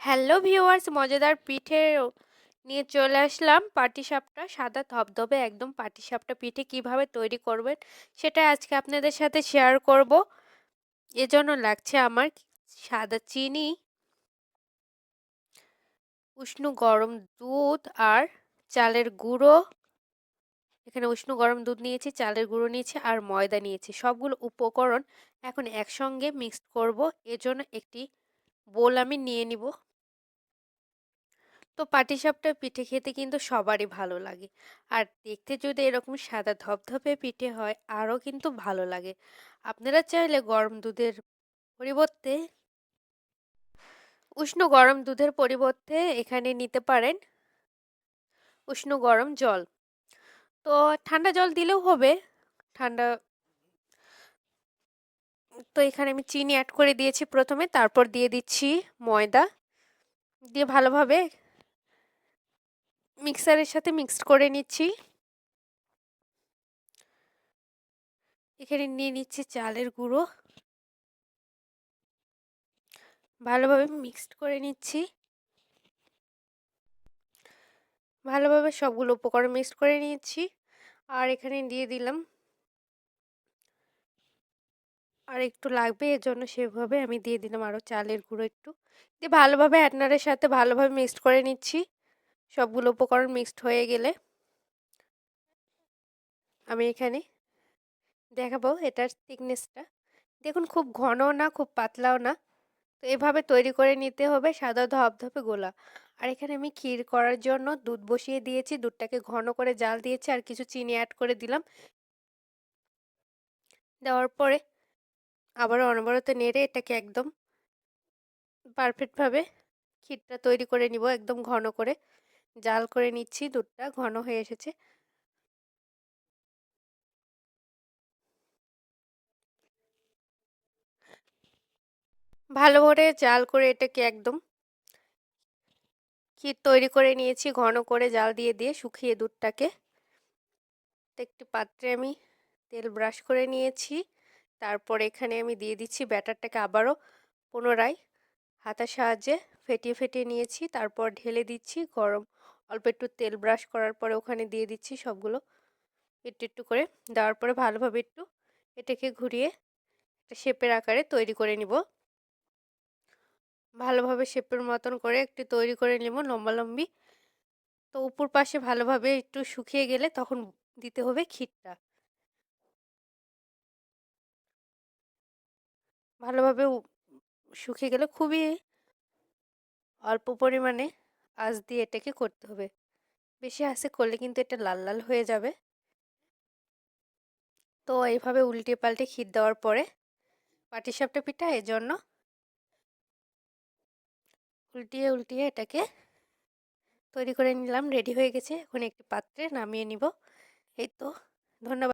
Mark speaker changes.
Speaker 1: Hello viewers, মজাদার পিঠে নিয়ে চলে আসলাম। পাটিসাপটা সাদা ধবধবে একদম পাটিসাপটা পিঠে কীভাবে তৈরি করবেন সেটা আজকে আপনাদের সাথে শেয়ার করব। এজন্য লাগছে আমার সাদা চিনি, উষ্ণ গরম দুধ আর চালের গুঁড়ো। এখানে উষ্ণ গরম দুধ নিয়েছি, চালের গুঁড়ো নিয়েছি আর ময়দা নিয়েছি। সবগুলো উপকরণ এখন একসঙ্গে মিক্সড করব। এজন্য একটি বোল আমি নিয়ে নিব। তো পাটিসাপটা পিঠে খেতে কিন্তু সবারই ভালো লাগে। আর দেখতে যদি এরকম সাদা ধপধপে পিঠে হয়, আরও কিন্তু ভালো লাগে। আপনারা চাইলে গরম দুধের পরিবর্তে উষ্ণ গরম দুধের পরিবর্তে এখানে নিতে পারেন উষ্ণ গরম জল। তো ঠান্ডা জল দিলেও হবে। ঠান্ডা তো এখানে আমি চিনি অ্যাড করে দিয়েছি প্রথমে, তারপর দিয়ে দিচ্ছি ময়দা। দিয়ে ভালোভাবে মিক্সারের সাথে মিক্সড করে নিচ্ছি। এখানে নিয়ে নিচ্ছি চালের গুঁড়ো। ভালোভাবে মিক্সড করে নিচ্ছি। ভালোভাবে সবগুলো উপকরণ মিক্সড করে নিয়েছি আর এখানে দিয়ে দিলাম। আর একটু লাগবে এর জন্য সেভাবে আমি দিয়ে দিলাম আরও চালের গুঁড়ো একটু। দিয়ে ভালোভাবে অ্যাটনারের সাথে ভালোভাবে মিক্সড করে নিচ্ছি। সবগুলো উপকরণ মিক্সড হয়ে গেলে আমি এখানে দেখাবো এটার থিকনেসটা দেখুন খুব ঘনও না, খুব পাতলাও না। তো এভাবে তৈরি করে নিতে হবে সাদা ধপধপে গোলা। আর এখানে আমি ক্ষীর করার জন্য দুধ বসিয়ে দিয়েছি, দুধটাকে ঘন করে জাল দিয়েছি আর কিছু চিনি অ্যাড করে দিলাম। দেওয়ার পরে আবারও অনবরত নেড়ে এটাকে একদম পারফেক্টভাবে ক্ষীরটা তৈরি করে নিব একদম ঘন করে। জাল করে নিচ্ছি, দুধটা ঘন হয়ে এসেছে। ভালো করে জাল করে এটাকে একদম ক্ষীর তৈরি করে নিয়েছি, ঘন করে জাল দিয়ে দিয়ে শুকিয়ে দুধটাকে। একটি পাত্রে আমি তেল ব্রাশ করে নিয়েছি, তারপর এখানে আমি দিয়ে দিচ্ছি ব্যাটারটাকে আবারও পুনরায় হাতার সাহায্যে ফেটিয়ে ফেটিয়ে নিয়েছি, তারপর ঢেলে দিচ্ছি গরম অল্প একটু তেল ব্রাশ করার পরে ওখানে দিয়ে দিচ্ছি সবগুলো। একটু একটু করে দেওয়ার পরে ভালোভাবে একটু এটাকে ঘুরিয়ে একটা শেপের আকারে তৈরি করে নিব। ভালোভাবে শেপের মতন করে একটু তৈরি করে নেব লম্বালম্বি তো উপর পাশে ভালোভাবে একটু শুকিয়ে গেলে তখন দিতে হবে ক্ষীরটা। ভালোভাবে শুকিয়ে গেলে খুবই অল্প পরিমাণে আঁচ দিয়ে এটাকে করতে হবে। বেশি আঁচে করলে কিন্তু এটা লাল লাল হয়ে যাবে। তো এইভাবে উল্টে পাল্টে ক্ষীর দেওয়ার পরে পাটিসাপটা পিঠা এর জন্য উল্টিয়ে উল্টিয়ে এটাকে তৈরি করে নিলাম, রেডি হয়ে গেছে। এখন একটি পাত্রে নামিয়ে নিব। এই তো, ধন্যবাদ।